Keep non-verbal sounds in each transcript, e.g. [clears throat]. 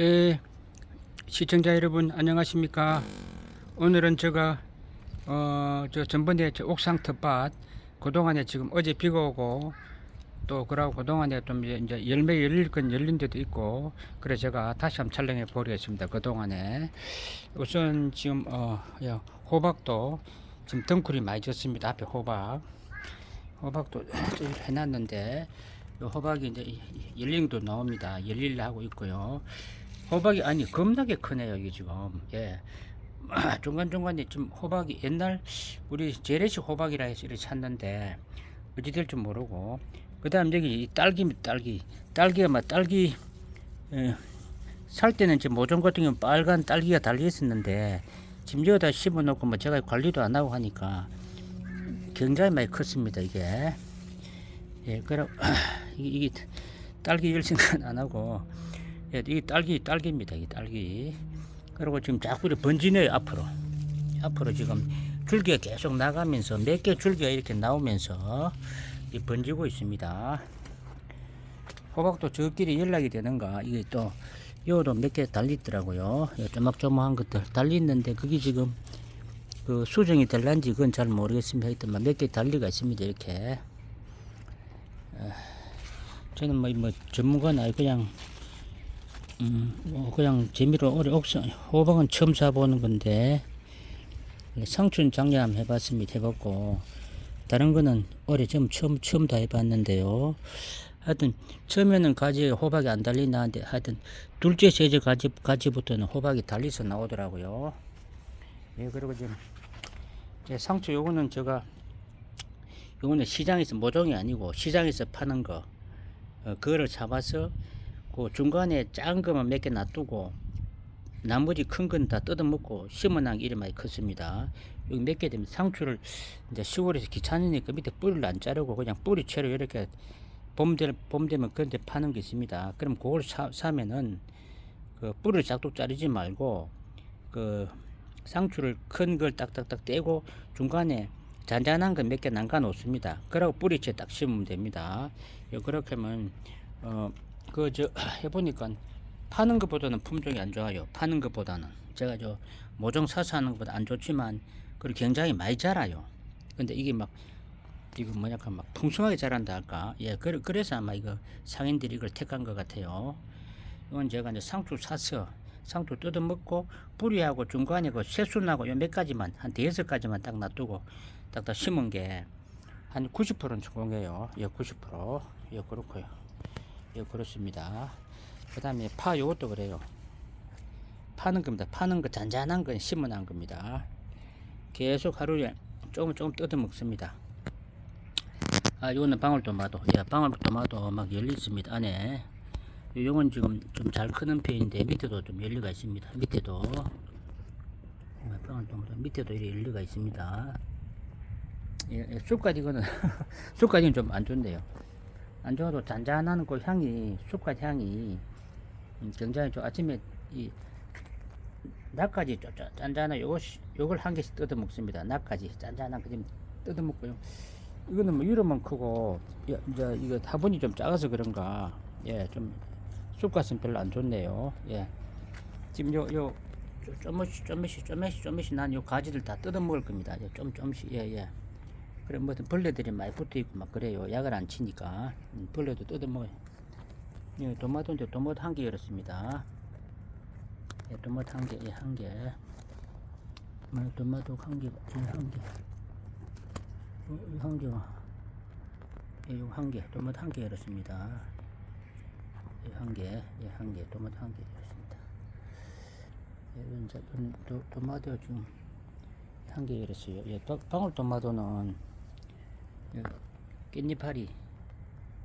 예, 시청자 여러분 안녕하십니까? 오늘은 제가 어, 저 전번에 저 옥상 텃밭 그동안에 지금 어제 비가 오고 또 그러고 그동안에 좀 이제, 열매 열릴 건 열린 데도 있고 그래 제가 다시 한번 촬영해 보겠습니다. 그동안에 우선 지금 어, 야, 호박도 지금 덩굴이 많이 졌습니다. 앞에 호박 호박도 좀 해놨는데 요 호박이 이제 열링도 나옵니다. 열릴 하고 있고요. 호박이 아니 겁나게 크네요 이게 지금. 예. 중간 중간에 좀 호박이 옛날 우리 재래식 호박이라 해서 이렇게 찾는데 어찌 될지 모르고. 그 다음 여기 이 딸기입니다 딸기 딸기가 막 딸기 예, 살 때는 지금 모종 같은 경우는 빨간 딸기가 달려 있었는데 지금 여기다 심어 놓고 뭐 제가 관리도 안 하고 하니까 굉장히 많이 컸습니다 이게. 예 그럼 이게, 이게 딸기 열 생각 안 하고 예, 이게 딸기 딸기입니다. 이 딸기. 그리고 지금 자꾸 이렇게 번지네요 앞으로. 앞으로 지금 줄기가 계속 나가면서 몇 개 줄기가 이렇게 나오면서 이 번지고 있습니다. 호박도 저끼리 연락이 되는가 이게 또 요도 몇 개 달리더라고요. 요 조막조막한 것들 달리는데 그게 지금 그 수정이 될란지 그건 잘 모르겠습니다. 하여튼 몇 개 달리가 있습니다. 이렇게. 어, 저는 뭐, 뭐 아니고 그냥 음, 뭐 그냥 재미로 올해 옥상 호박은 처음 사보는 건데 상춘 작년 한번 해봤습니다. 해봤고 다른 거는 올해 좀 처음 처음 다 해봤는데요. 하여튼 처음에는 가지에 호박이 안 달리나 하는데 하여튼 둘째 세제 가지 가지부터는 호박이 달려서 나오더라고요. 예 그리고 지금 예, 상추 요거는 제가 요거는 시장에서 모종이 아니고 시장에서 파는 거 어, 그거를 잡아서 그 중간에 작은 것만 몇 개 놔두고 나머지 큰 건 다 뜯어먹고 심어놓은 게 이리 많이 컸습니다. 여기 몇 개 되면 상추를 이제 시골에서 귀찮으니까 밑에 뿌리를 안 자르고 그냥 뿌리채로 이렇게 봄, 되, 봄 되면 그런데 파는 게 있습니다. 그럼 그걸 사, 사면은 그 뿌리를 싹둑 자르지 말고 그 상추를 큰 걸 딱딱딱 떼고 중간에 잔잔한 거 몇 개 남겨 놓습니다. 그러고 뿌리채 딱 심으면 됩니다. 요 그렇게 하면 어, 그 저 [clears throat] 해보니까 파는 것보다는 품종이 안 좋아요. 파는 것보다는 제가 저 모종 사서 하는 것보다 안 좋지만 그리고 굉장히 많이 자라요. 근데 이게 막 이거 뭐냐 막 풍성하게 자란다 할까? 예, 그래, 그래서 아마 이거 상인들이 이걸 택한 것 같아요. 이건 제가 이제 상추 사서 상추 뜯어 먹고 뿌리하고 중간에 그 새순하고 요 몇 가지만 한 대여섯 가지만 딱 놔두고 딱딱 심은 게 한 90%는 성공해요. 예, 90%. 예, 그렇고요. 예, 그렇습니다. 그 다음에 파 요것도 그래요. 파는 겁니다. 파는 거 잔잔한 건 심어놓은 겁니다. 계속 하루에 조금 조금 뜯어 먹습니다. 아, 요거는 방울토마토. 예, 방울토마토 막 열리 있습니다. 안에. 요건 지금 좀 잘 크는 편인데 밑에도 좀 열리가 있습니다. 밑에도. 예, 방울토마토 밑에도 열리가 있습니다. 예, 예, 쑥갓 이거는 [laughs] 쑥갓이는 좀안 좋네요. 안 좋아도 잔잔한 그 향이 쑥갓 향이 음, 굉장히 좀 아침에 이 낙까지 짠짠한 요거 요걸 한 개씩 뜯어 먹습니다. 낙까지 짠짠한 그좀 뜯어 먹고요. 이거는 뭐 유럽만 크고 야, 이제 이거 화분이 좀 작아서 그런가 예좀 쑥갓은 별로 안 좋네요. 예 지금 요요 조금씩 조금씩 조금씩 조금씩 난 요 가지를 다 뜯어 먹을 겁니다. 예, 좀 조금씩 예예. 예. 그래 무슨 벌레들이 많이 붙어 있고 막 그래요. 약을 안 치니까 음, 벌레도 뜯어 먹어요. 예, 토마토인데 토마토 한개 열었습니다. 예, 토마토 한 개, 예, 한 개. 뭐, 토마토 한 개, 예, 한 개. 어, 이한 개가, 예, 요거 한 개, 토마토 한개 열었습니다. 예, 한 개, 예, 한 개, 토마토 한개 열었습니다. 예, 이제 음, 도, 토마토 지금 한 개 열었어요. 예, 또, 방울토마토는 예, 깻잎파리,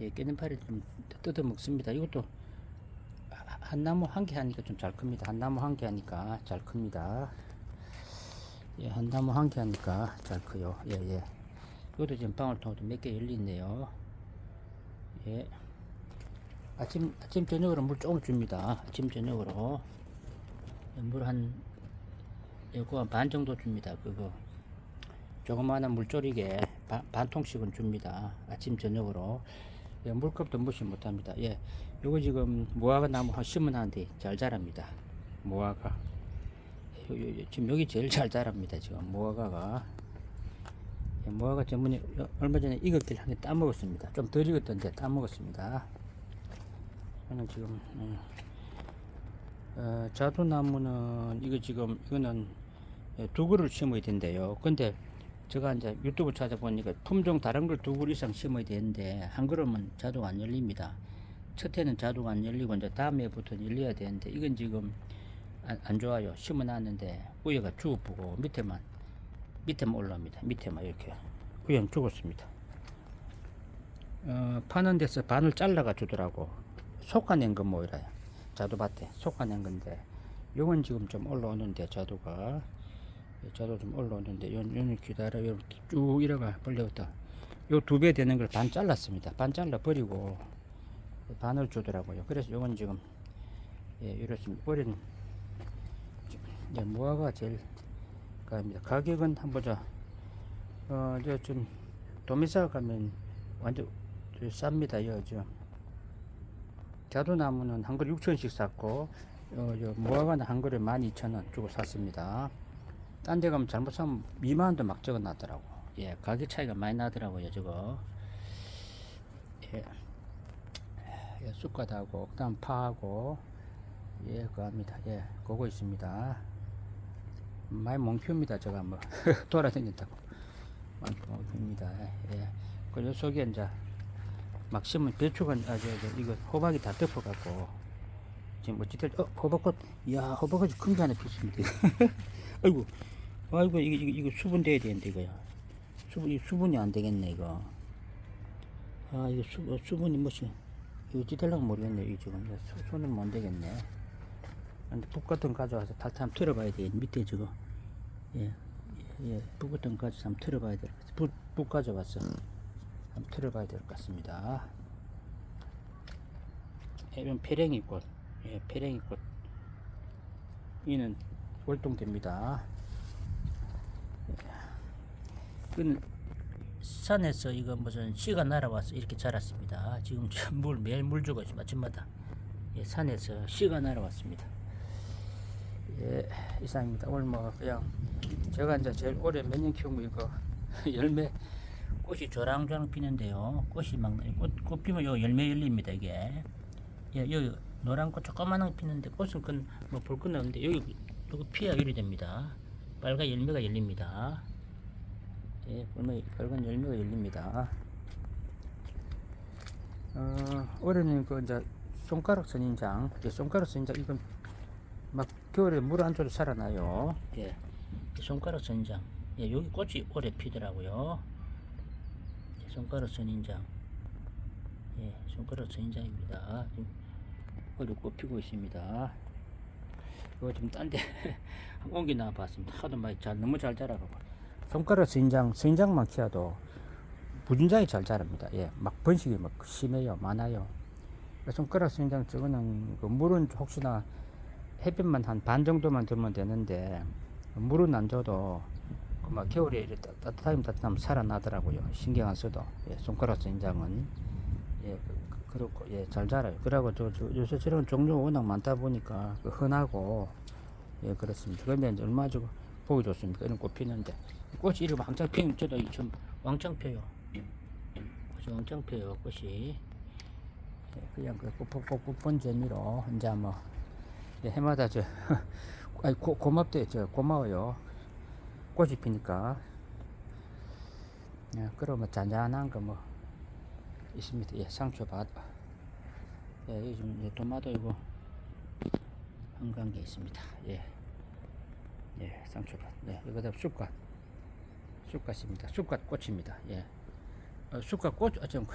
예, 깻잎파리 좀 뜯어 먹습니다. 이것도 하- 한 나무 한 개 하니까 좀 잘 큽니다. 한 나무 한 개 하니까 잘 큽니다. 예, 한 나무 한 개 하니까 잘 커요. 예, 예. 이것도 지금 방울토마토 몇 개 열리네요. 예. 아침, 아침, 저녁으로 물 조금 줍니다. 아침, 저녁으로. 물 한, 요거 한반 정도 줍니다. 그거. 조그마한 물조리개 반, 반 통씩은 줍니다. 아침, 저녁으로. 예, 물컵도 무시 못합니다. 예, 요거 지금 무화과 나무 한 심은한데 잘 자랍니다. 무화과. 요, 요, 요, 지금 여기 제일 잘 자랍니다. 지금 무화과가. 예, 무화과 전문에 요- 얼마 전에 익었길 한개 따먹었습니다. 좀 덜 익었던데 따먹었습니다. 저는 지금 음, 어, 자두나무는 이거 지금 이거는 예, 두 그루를 심어야 된대요. 근데 제가 이제 유튜브 찾아보니까 품종 다른 걸 두 그루 이상 심어야 되는데 한 그루면 자두가 안 열립니다. 첫 해는 자두가 안 열리고 이제 다음 해부터 열려야 되는데 이건 지금 안, 안 좋아요. 심어놨는데 위에가 죽어보고 밑에만 밑에만 올라옵니다. 밑에만 이렇게 위에는 죽었습니다. 어, 파는 데서 반을 잘라가 주더라고. 속아낸 거 뭐이라 자두밭에 속아낸 건데 요건 지금 좀 올라오는데 자두가 예, 자두 좀 올라오는데 요, 요는 기다려. 이렇게 쭉 이래가 벌려부터. 요두 배 되는 걸 반 잘랐습니다. 반 잘라 버리고 반을 주더라고요. 그래서 요건 지금 예 이렇습니다. 올해는 예, 무화과 제일 가입니다. 가격은 한번 보자. 어 이제 좀 도미사 가면 완전 저 쌉니다. 요즘 자두나무는 한 그릇 6천원씩 샀고 어, 저 무화과는 한 그릇 12,000원 주고 샀습니다. 딴 데 가면 잘못 사면 2만원도 막 적어 놨더라고. 예, 가격 차이가 많이 나더라고요, 저거. 예, 예 쑥갓하고, 그 다음 파하고, 예, 그거 합니다. 예, 그거 있습니다. 많이 몽큐입니다, 저거 뭐. [laughs] 돌아다닌다고. 많이 몽큐입니다. 예. 그리고 속에 이제 막 심은 배추가 아저저 이거 호박이 다 덮어갖고 지금 어찌될 어 호박꽃 이야 호박꽃이 큰게 하나 피었습니다 [laughs] 아이고 아이고 이거 이거 이거 수분 돼야 되는데 이거야. 수분 이 수분이 안 되겠네 이거. 아 이거 수 어, 수분이 뭐지 이거 어찌될랑 모르겠네 이 지금. 이거 수- 손은 못 되겠네. 근데 북 같은 거 가져와서 탈탈 한번 틀어봐야 돼 밑에 저거. 예예북 같은 거 가져서 한번 틀어봐야 돼북북 가져왔어. 한번 틀어봐야 될 것 같습니다. 이건 페랭이 꽃, 예, 페랭이 꽃. 이는 월동됩니다. 이거는 산에서 이거 무슨 씨가 날아와서 이렇게 자랐습니다. 지금 [laughs] 저물 매일 물 주고 있습니다. 아침마다 예, 산에서 씨가 날아왔습니다. 예, 이상입니다. 오늘 뭐 그냥 제가 이제 제일 오래 몇 년 키운 거 이거 [laughs] 열매 꽃이 조랑조랑 피는데요. 꽃이 막, 꽃, 꽃 피면 요 열매 열립니다, 이게. 예, 여기 노란 꽃 조그만한 거 피는데 꽃은 그, 뭐볼 건 없는데 여기, 여기 피야 열이 됩니다. 빨간 열매가 열립니다. 예, 빨간, 빨간 열매가 열립니다. 어, 올해는 그 이제 손가락 선인장, 예, 손가락 선인장 이건 막 겨울에 물 안 줘도 살아나요. 예, 손가락 선인장. 예, 여기 꽃이 오래 피더라고요. 예, 손가락 선인장. 예, 손가락 선인장입니다. 지금 어디 꽃피고 있습니다. 이거 좀 딴데 놔 봤습니다. 하도 많이 잘, 너무 잘 자라고. 손가락 선인장, 선인장만 키워도 무진장이 잘 자랍니다. 예, 막 번식이 막 심해요, 많아요. 손가락 선인장 저거는 그 물은 혹시나 햇빛만 한 반 정도만 들면 되는데 물은 안 줘도 그막 겨울에 이렇게 따- 따뜻하면 따뜻하면 살아나더라고요. 신경 안 써도 예, 손가락 선인장은 예 그- 그렇고 예잘 자라요. 그러고 저, 저 요새 저런 종류가 워낙 많다 보니까 그 흔하고 예 그렇습니다. 그런데 얼마 저 보기 좋습니까? 이런 꽃 피는데 꽃이 이렇게 왕창 피면 저도 이좀 왕창 펴요. 꽃이 왕창 펴요 꽃이. 예, 그냥 그 꽃 본 재미로 이제 뭐 예, 해마다 저 [laughs] 고, 고맙대 저 고마워요. 꽃이 피니까. 예, 그러면 잔잔한 거 뭐 있습니다. 예, 상추 밭. 예, 요즘 이제 토마토 이거 게 있습니다. 예, 예, 상추밭. 예, 이거 다 쑥갓. 쑥갓입니다. 쑥갓 꽃입니다. 예, 어, 쑥갓 꽃, 아, 좀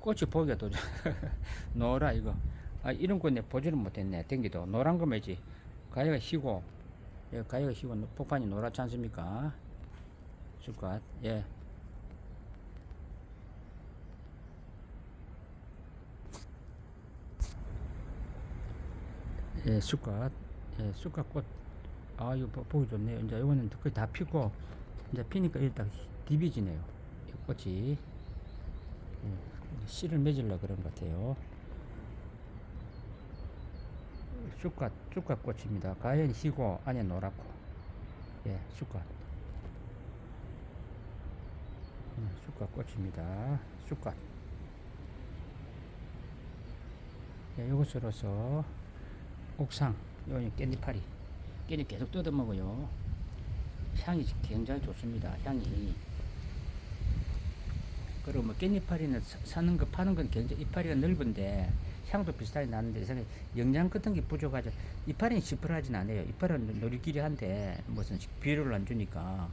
꽃이 보기가 또 [laughs] 노라 이거. 아, 이런 거내 보지를 못했네. 땡기도 노란 거 매지. 가위가 희고, 예, 가위가 희고 폭판이 노랗지 않습니까? 쑥갓. 예. 예, 쑥갓, 예, 쑥갓 꽃. 아, 이거 보- 보기 좋네요. 이제 이거는 거의 다 피고, 이제 피니까 일단 디비지네요. 이 꽃이. 예, 씨를 맺으려 그런 것 같아요. 쑥갓, 쑥갓 꽃입니다. 가연이 희고 안에 노랗고, 예, 쑥갓. 음, 쑥갓 꽃입니다. 쑥갓. 예, 이것으로서 옥상, 여기 깻잎파리, 깻잎 계속 뜯어 먹어요. 향이 굉장히 좋습니다. 향이. 그리고 뭐 깻잎파리는 사- 사는 거 파는 건 굉장히 이파리가 넓은데 향도 비슷하게 나는데 이상하게 영양 같은 게 부족하죠. 이파리는 시퍼하진 않아요. 이파리는 놀이끼리 한데 무슨 비료를 안 주니까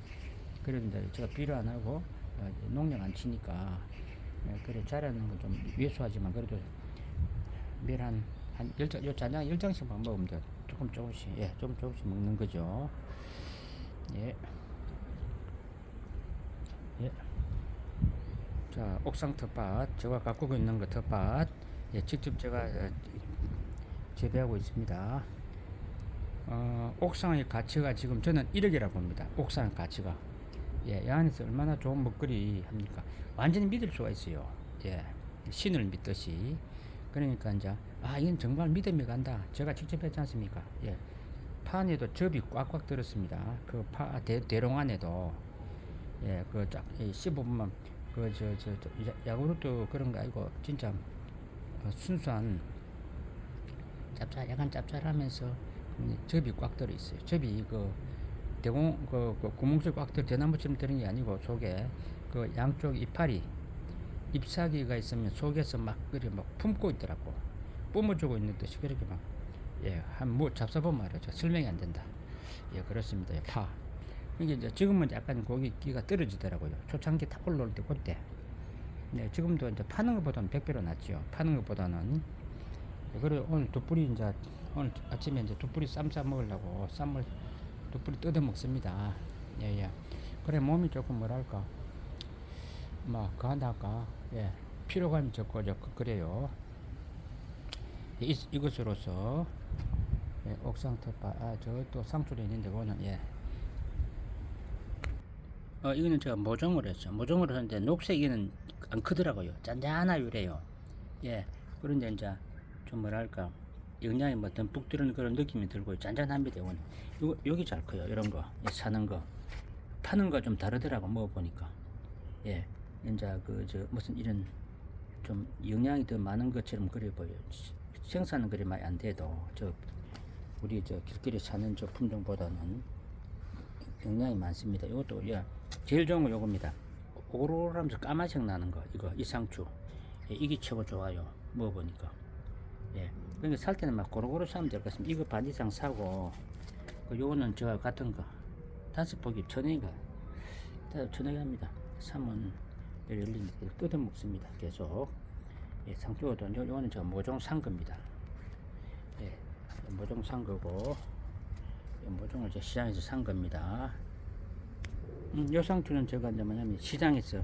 그런데 제가 비료 안 하고 어, 농약 안 치니까 예, 그래 자라는 건 좀 왜소하지만 그래도 매일 한한 열장 요 잔장 열 장씩만 먹으면 돼. 조금 조금씩 예, 조금 조금씩 먹는 거죠. 예. 예. 자, 옥상 텃밭, 제가 가꾸고 있는 거 텃밭, 예, 직접 제가 어, 재배하고 있습니다. 어, 옥상의 가치가 지금 저는 1억이라고 봅니다. 옥상 가치가. 예, 이 안에서 얼마나 좋은 먹거리 합니까? 완전히 믿을 수가 있어요. 예, 신을 믿듯이. 그러니까 이제, 아, 이건 정말 믿음이 간다. 제가 직접 했지 않습니까? 예. 판에도 접이 꽉꽉 들었습니다. 그 파, 대, 대롱 안에도. 예, 그 쫙, 이 씹어보면, 그, 저, 저, 저 야- 야구르트 그런 거 아니고, 진짜, 어, 순수한, 짭짤, 약간 짭짤하면서, 음, 접이 꽉 들어 있어요. 접이 그, 대공, 그, 그 구멍줄 꽉 들어, 대나무처럼 들은 게 아니고, 속에, 그 양쪽 이파리, 잎사귀가 있으면 속에서 막, 그래, 막 품고 있더라고. 뿜어주고 있는 듯이 그렇게 막, 예, 한뭐 잡숴보면 말이죠. 설명이 안 된다. 예, 그렇습니다. 예, 파. 이게 이제 지금은 약간 고기 기가 떨어지더라고요. 초창기 딱 올라올 때 그때. 네, 지금도 이제 파는 것보다는 100배로 낫죠. 파는 것보다는. 예, 그래 오늘 두 뿌리 이제 오늘 아침에 이제 두 뿌리 쌈 싸 먹으려고 쌈을 두 뿌리 뜯어 먹습니다. 예, 예. 그래 몸이 조금 뭐랄까. 막 가다가 예. 피로감이 적고 적고 그래요. 이, 이것으로서 예, 옥상 텃밭 아 저 또 상추도 있는데 그거는 예. 어 이거는 제가 모종을 했죠. 모종을 했는데 녹색이는 안 크더라고요. 짠짠하유래요. 예. 그런데 이제 좀 뭐랄까 영양이 뭐 듬뿍 들은 그런 느낌이 들고 짠짠합니다. 이거는 요 여기 잘 커요. 이런 거 예, 사는 거 파는 거 좀 다르더라고 먹어보니까 예. 이제 그 저 무슨 이런 좀 영양이 더 많은 것처럼 그래 보여요. 생산은 그리 많이 안 돼도 저 우리 저 길거리 사는 저 품종보다는 영양이 많습니다. 이것도 예, 제일 좋은 거 요겁니다. 오로라면서 까만색 나는 거 이거 이 상추 예, 이게 최고 좋아요. 먹어보니까 예. 그러니까 살 때는 막 고루고루 사면 될 것 같습니다. 이거 반 이상 사고 그 요거는 저 같은 거 다섯 포기 천원이가 천원이 합니다. 사면 열린 뜯어 먹습니다. 계속 예, 요- 요거는 저 모종 산 겁니다. 예, 모종 이 모종을 제 시장에서 산 겁니다. 음, 요 상추는 제가 이제 뭐냐면 시장에서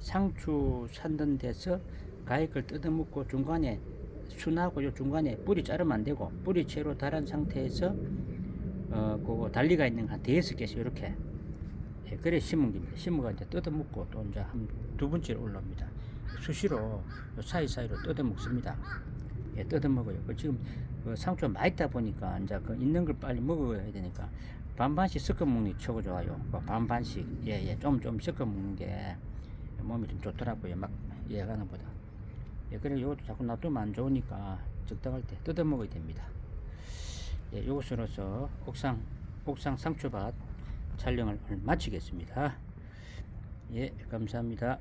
상추 산던 데서 가액을 뜯어먹고 중간에 순하고 요 중간에 뿌리 자르면 안 되고 뿌리 채로 달은 상태에서 어 그거 달리가 있는 한 대여섯 개씩 이렇게 예, 그래 심은 겁니다. 심어가 이제 뜯어먹고 또 이제 한 두 번째로 올라옵니다. 수시로 요 사이사이로 뜯어먹습니다. 예, 뜯어먹어요. 그 지금 그 상추가 맛있다 보니까 이제 그 있는 걸 빨리 먹어야 되니까 반반씩 섞어 먹는 게 최고 좋아요. 그 반반씩 예예 좀 좀 섞어 먹는 게 몸이 좀 좋더라고요. 막 예가는 보다. 예, 그래 이것도 자꾸 놔두면 안 좋으니까 적당할 때 뜯어 먹어야 됩니다. 예, 이것으로서 옥상 옥상 상추밭 촬영을 마치겠습니다. 예, 감사합니다.